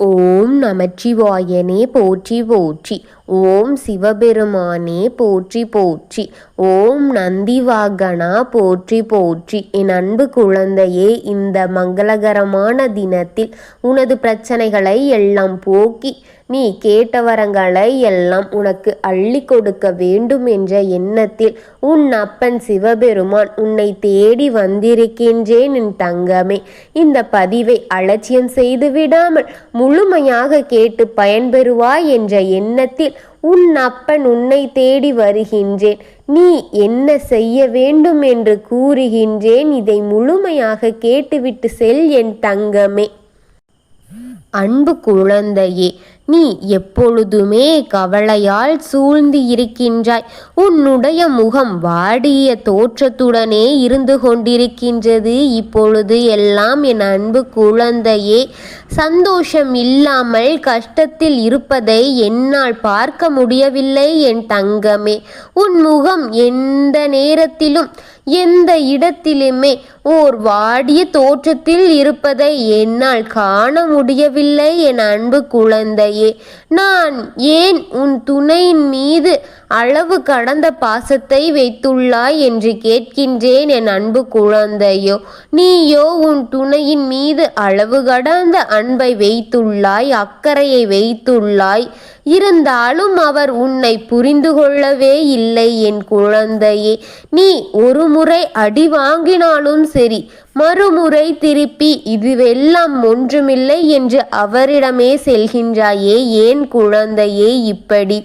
ஓம் நமச்சிவாயனே போற்றி போற்றி. ஓம் சிவபெருமானே போற்றி போற்றி. ஓம் நந்திவாகனா போற்றி போற்றி. என் அன்பு குழந்தையே இந்த மங்களகரமான தினத்தில் உனது பிரச்சனைகளை எல்லாம் போக்கி நீ கேட்ட வரங்களை எல்லாம் உனக்கு அள்ளி கொடுக்க வேண்டும் என்ற எண்ணத்தில் உன் அப்பன் சிவபெருமான் உன்னை தேடி வந்திருக்கின்றேன் என் தங்கமே. இந்த பதிவை அலட்சியம் செய்து விடாமல் முழுமையாக கேட்டு பயன்பெறுவாய் என்ற எண்ணத்தில் உன் அப்பன் உன்னை தேடி வருகின்றேன். நீ என்ன செய்ய வேண்டும் என்று கூறுகின்றேன். இதை முழுமையாக கேட்டுவிட்டு செல் என் தங்கமே. அன்பு குழந்தையே நீ எப்பொழுதுமே கவலையால் சூழ்ந்து இருக்கின்றாய். உன்னுடைய முகம் வாடிய தோற்றத்துடனே இருந்து கொண்டிருக்கின்றது. இப்பொழுது எல்லாம் என் அன்பு குழந்தையே சந்தோஷம் இல்லாமல் கஷ்டத்தில் இருப்பதை என்னால் பார்க்க முடியவில்லை. என் தங்கமே உன் முகம் எந்த நேரத்திலும் எந்த இடத்திலுமே ஓர் வாடிய தோற்றத்தில் இருப்பதை என்னால் காண முடியவில்லை என் அன்பு குழந்தையே. நான் ஏன் உன் துணையின் மீது அளவு கடந்த பாசத்தை வைத்துள்ளாய் என்று கேட்கின்றேன் என் அன்பு குழந்தையோ? நீயோ உன் துணையின் மீது அளவு கடந்த அன்பை வைத்துள்ளாய் அக்கறையை வைத்துள்ளாய். இருந்தாலும் அவர் உன்னை புரிந்து கொள்ளவே இல்லை என் குழந்தையே. நீ ஒரு முறை அடி வாங்கினாலும் சரி மறுமுறை திருப்பி இதுவெல்லாம் ஒன்றுமில்லை என்று அவரிடமே செல்கின்றாயே ஏன் குழந்தையே இப்படி?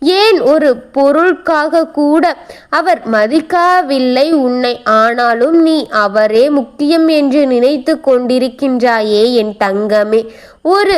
ஏன் ஒரு பொருளுக்காக கூட அவர் மதிக்கவில்லை உன்னை? ஆனாலும் நீ அவரே முக்கியம் என்று நினைத்து கொண்டிருக்கின்றாயே என் தங்கமே. ஒரு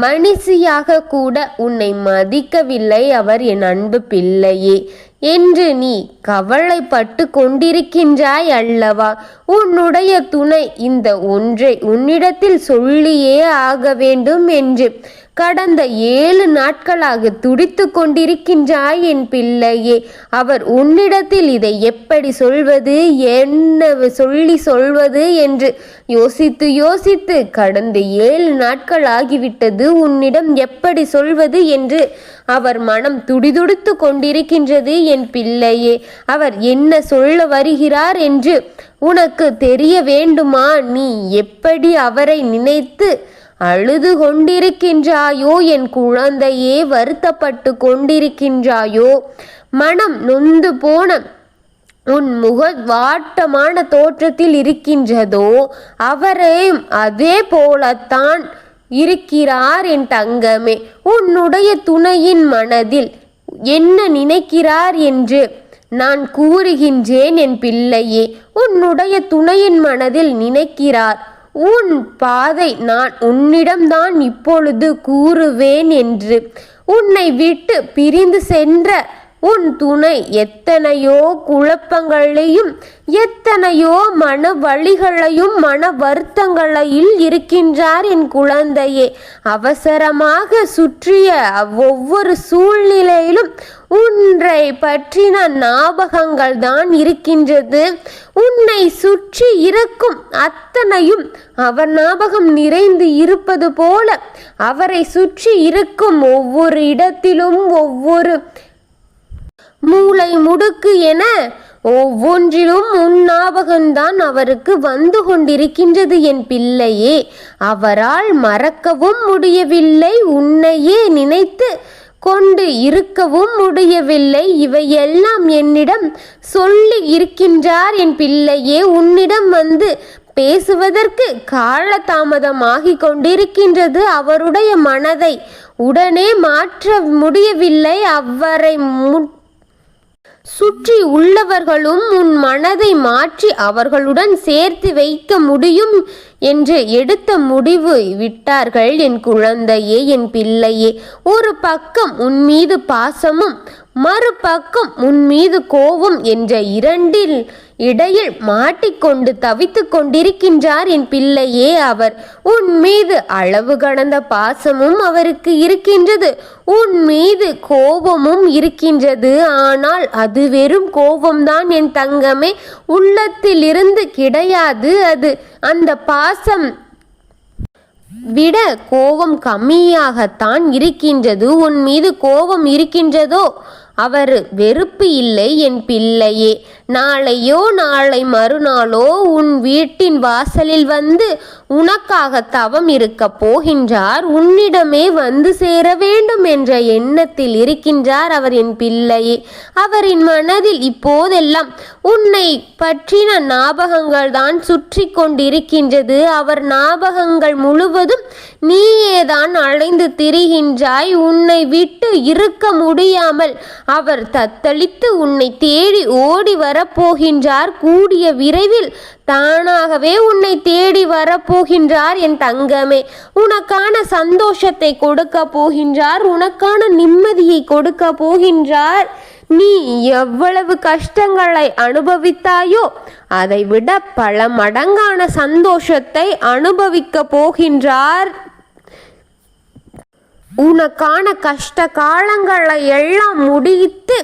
மனுஷியாக கூட உன்னை மதிக்கவில்லை அவர் என் அன்பு பிள்ளையே. என்று நீ கவலைப்பட்டு கொண்டிருக்கின்றாய் அல்லவா? உன்னுடைய துணை இந்த ஒன்றை உன்னிடத்தில் சொல்லியே ஆக வேண்டும் என்று. கடந்த ஏழு நாட்களாக துடித்து கொண்டிருக்கின்றாய் என் பிள்ளையே. அவர் உன்னிடத்தில் இதை எப்படி சொல்வது என்ன சொல்லி சொல்வது என்று யோசித்து யோசித்து கடந்த ஏழு நாட்கள் ஆகிவிட்டது உன்னிடம் எப்படி சொல்வது என்று அவர் மனம் துடிதுடித்து கொண்டிருக்கின்றது என் பிள்ளையே. அவர் என்ன சொல்ல வருகிறார் என்று உனக்கு தெரிய வேண்டுமா? நீ எப்படி அவரை நினைத்து அழுது கொண்டிருக்கின்றாயோ என் குழந்தையே வருத்தப்பட்டு கொண்டிருக்கின்றாயோ? மனம் நொந்து போன உன் முக வாட்டமான தோற்றத்தில் இருக்கின்றதோ அவரே அதே போலத்தான் இருக்கிறார் என் தங்கமே. உன்னுடைய துணையின் மனதில் என்ன நினைக்கிறார் என்று நான் கூறுகின்றேன் என் பிள்ளையே. உன்னுடைய துணையின் மனதில் நினைக்கிறார். உன் பாதை நான் உன்னிடம்தான் இப்பொழுது கூறுவேன் என்று. உன்னை விட்டு பிரிந்து சென்ற உன் துணை எத்தனையோ குழப்பங்களையும் எத்தனையோ மன வழிகளையும் மன வருத்தங்களையில் இருக்கின்றார் என் குழந்தையே. அவசரமாக சுற்றிய ஒவ்வொரு சூழ்நிலையிலும் உன்னை பற்றின ஞாபகங்கள் தான் இருக்கின்றது. உன்னை சுற்றி இருக்கும் அத்தனையும் அவர் ஞாபகம் நிறைந்து இருப்பது போல அவரை சுற்றி இருக்கும் ஒவ்வொரு இடத்திலும் ஒவ்வொரு மூளை முடுக்கு என ஒவ்வொன்றிலும் உன் ஞாபகம்தான் அவருக்கு வந்து கொண்டிருக்கின்றது என் பிள்ளையே. அவரால் மறக்கவும் முடியவில்லை உன்னையே நினைத்து கொண்டு இருக்கவும் முடியவில்லை. இவையெல்லாம் என்னிடம் சொல்லி இருக்கின்றார் என் பிள்ளையே. உன்னிடம் வந்து பேசுவதற்கு காலதாமதமாகிக் கொண்டிருக்கின்றது. அவருடைய மனதை உடனே மாற்ற முடியவில்லை. அவரை சுற்றி உள்ளவர்களும் உன் மனதை மாற்றி அவர்களுடன் சேர்த்து வைக்க முடியும் என்று எடுத்த முடிவு. விட்டார்கள் என் குழந்தையே என் பிள்ளையே. ஒரு பக்கம் உன் மீது பாசமும் மறுபக்கம் உன் மீது கோபம் என்ற இரண்டில் இடையில் மாட்டிக்கொண்டு தவித்து கொண்டிருக்கின்றார் என் பிள்ளையே அவர். உன் மீது அளவு கடந்த பாசமும் அவருக்கு இருக்கின்றது. உன் மீது கோபமும் இருக்கின்றது. ஆனால் அது வெறும் கோபம்தான் என் தங்கமே. உள்ளத்திலிருந்து கிடையாது அது. அந்த பாசம் விட கோபம் கம்மியாகத்தான் இருக்கின்றது. உன் மீது கோபம் இருக்கின்றதோ? அவர் வெறுப்பு இல்லை என் பிள்ளையே. நாளையோ நாளை மறுநாளோ உன் வீட்டின் வாசலில் வந்து உனக்காக தவம் இருக்க போகின்றார். உன்னிடமே வந்து சேர வேண்டும் என்ற எண்ணத்தில் இருக்கின்றார் அவர் என் பிள்ளையே அவரின் மனதில் இப்போதெல்லாம் உன்னை பற்றின ஞாபகங்கள் தான் சுற்றி கொண்டிருக்கின்றது. அவர் ஞாபகங்கள் முழுவதும் நீயேதான் அலைந்து திரிகின்றாய். உன்னை விட்டு இருக்க முடியாமல் அவர் தத்தளித்து உன்னை தேடி ஓடி வரப்போகின்றார். கூடிய விரைவில் தானாகவே உன்னை தேடி வரப்போகின்றார் என் தங்கமே. உனக்கான சந்தோஷத்தை கொடுக்க போகின்றார். உனக்கான நிம்மதியை கொடுக்க போகின்றார். நீ எவ்வளவு கஷ்டங்களை அனுபவித்தாயோ அதை விட பல மடங்கான சந்தோஷத்தை அனுபவிக்க போகின்றார். உனக்கான கஷ்ட காலங்களை எல்லாம் முடித்து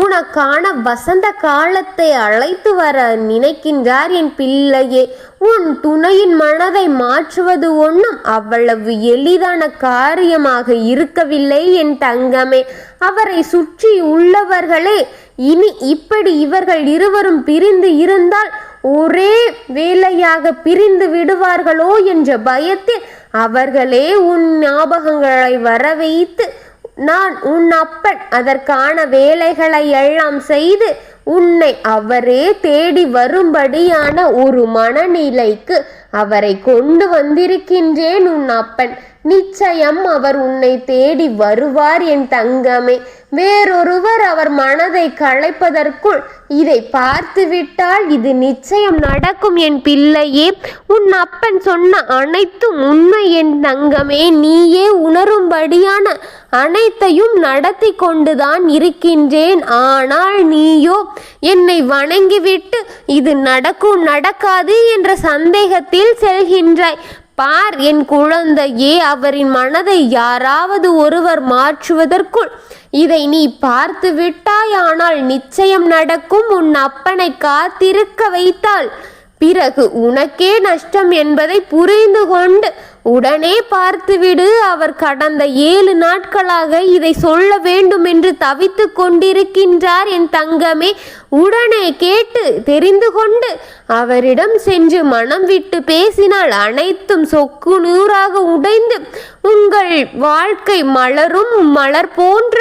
உனக்கான வசந்த காலத்தை அழைத்து வர நினைக்கின்றார் என் பிள்ளையே. உன் துணையின் மனதை மாற்றுவது ஒன்றும் அவ்வளவு எளிதான காரியமாக இருக்கவில்லை என் தங்கமே. அவரை சுற்றி உள்ளவர்களே இனி இப்படி இவர்கள் இருவரும் பிரிந்து இருந்தால் ஒரே வேலையாக பிரிந்து விடுவார்களோ என்ற பயத்தில் அவர்களே உன் ஞாபகங்களை வர வைத்து நான் உன் அப்பன் அதற்கான வேலைகளை எல்லாம் செய்து உன்னை அவரே தேடி வரும்படியான ஒரு மனநிலைக்கு அவரை கொண்டு வந்திருக்கின்றேன் உன் அப்பன். நிச்சயம் அவர் உன்னை தேடி வருவார் என் தங்கமே. வேறொருவர் அவர் மனதை களைப்பதற்குள் இதை பார்த்துவிட்டால் இது நிச்சயம் நடக்கும் என் பிள்ளையே. உன் அப்பன் சொன்ன அனைத்தும் உண்மை என் தங்கமே. நீயே உணரும்படியான அனைத்தையும் நடத்தி கொண்டுதான் இருக்கின்றேன். ஆனால் நீயோ என்னை வணங்கிவிட்டு இது நடக்கும் நடக்காது என்ற சந்தேகத்தில் செல்கின்றாய். பார் என் குழந்தையே அவரின் மனதை யாராவது ஒருவர் மாற்றுவதற்குள் இதை நீ பார்த்து விட்டாயானால் நிச்சயம் நடக்கும். உன் அப்பனை காத்திருக்க வைத்தால் பிறகு உனக்கே நஷ்டம் என்பதை புரிந்து கொண்டு உடனே பார்த்துவிடு அவர் கடந்த ஏழு நாட்களாக இதை சொல்ல வேண்டும் என்று தவித்து கொண்டிருக்கின்றார் என் தங்கமே. உடனே கேட்டு தெரிந்து கொண்டு அவரிடம் சென்று மனம் விட்டு பேசினால் அனைத்தும் சொக்கு நூறாக உடைந்து உங்கள் வாழ்க்கை மலரும் மலர் போன்ற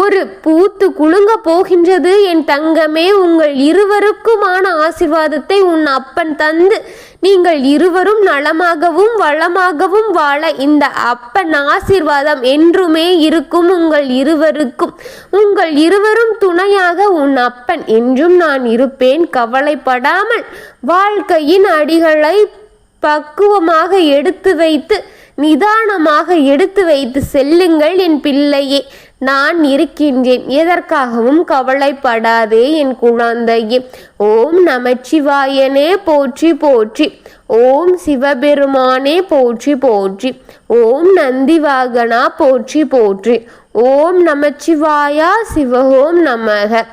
ஒரு பூத்து குலுங்க போகின்றது. என் தங்கமே உங்கள் இருவருக்குமான ஆசிர்வாதத்தை உன் அப்பன் தந்து நீங்கள் இருவரும் நலமாகவும் வளமாகவும் வாழ இந்த அப்பன் ஆசிர்வாதம் என்றுமே இருக்கும் உங்கள் இருவருக்கும். உங்கள் இருவரும் துணையாக உன் அப்பன் என்றும் நான் இருப்பேன். கவலைப்படாமல் வாழ்க்கையின் அடிகளை பக்குவமாக எடுத்து வைத்து நிதானமாக எடுத்து வைத்து செல்லுங்கள் என் பிள்ளையே. நான் இருக்கின்றேன். எதற்காகவும் கவலைப்படாதே என் குழந்தையே. ஓம் நமச்சிவாயனே போற்றி போற்றி. ஓம் சிவபெருமானே போற்றி போற்றி. ஓம் நந்திவாகனா போற்றி போற்றி. ஓம் நமச்சிவாயா சிவஹோம் நமக.